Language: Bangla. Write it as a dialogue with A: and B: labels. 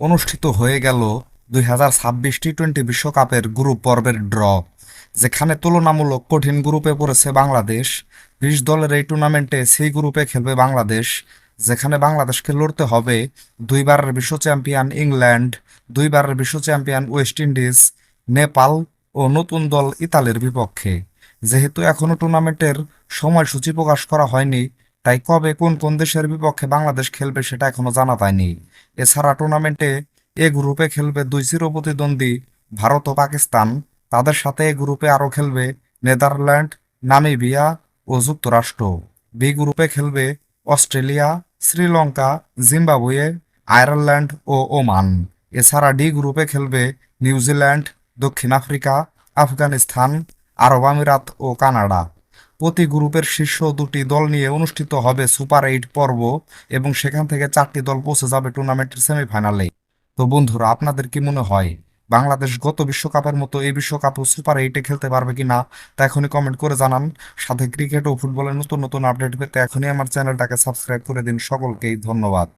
A: অনুষ্ঠিত হয়ে গেল দুই হাজার ছাব্বিশ টি টোয়েন্টি বিশ্বকাপের গ্রুপ পর্বের ড্র, যেখানে তুলনামূলক কঠিন গ্রুপে পড়েছে বাংলাদেশ। বিশ দলের এই টুর্নামেন্টে সেই গ্রুপে খেলবে বাংলাদেশ, যেখানে বাংলাদেশকে লড়তে হবে দুইবারের বিশ্ব চ্যাম্পিয়ন ইংল্যান্ড, দুইবারের বিশ্ব চ্যাম্পিয়ন ওয়েস্ট ইন্ডিজ, নেপাল ও নতুন দল ইতালির বিপক্ষে। যেহেতু এখনও টুর্নামেন্টের সময়সূচি প্রকাশ করা হয়নি তাই কবে কোন কোন দেশের বিপক্ষে বাংলাদেশ খেলবে সেটা এখনও জানা যায়নি। এছাড়া টুর্নামেন্টে এ গ্রুপে খেলবে দুই চিরপ্রতিদ্বন্দ্বী ভারত ও পাকিস্তান। তাদের সাথে এ গ্রুপে আরও খেলবে নেদারল্যান্ড, নামিবিয়া ও যুক্তরাষ্ট্র। বি গ্রুপে খেলবে অস্ট্রেলিয়া, শ্রীলঙ্কা, জিম্বাবুয়ে, আয়ারল্যান্ড ও ওমান। এছাড়া ডি গ্রুপে খেলবে নিউজিল্যান্ড, দক্ষিণ আফ্রিকা, আফগানিস্তান, আরব আমিরাত ও কানাডা। প্রতি গ্রুপের শীর্ষ দুটি দল নিয়ে অনুষ্ঠিত হবে সুপার এইট পর্ব এবং সেখান থেকে চারটি দল পৌঁছে যাবে টুর্নামেন্টের সেমিফাইনালে। তো বন্ধুরা, আপনাদের কি মনে হয়, বাংলাদেশ গত বিশ্বকাপের মতো এই বিশ্বকাপও সুপার এইটে খেলতে পারবে কি না তা এখনই কমেন্ট করে জানান। সাথে ক্রিকেট ও ফুটবলের নতুন নতুন আপডেট পেতে এখনই আমার চ্যানেলটাকে সাবস্ক্রাইব করে দিন। সকলকেই ধন্যবাদ।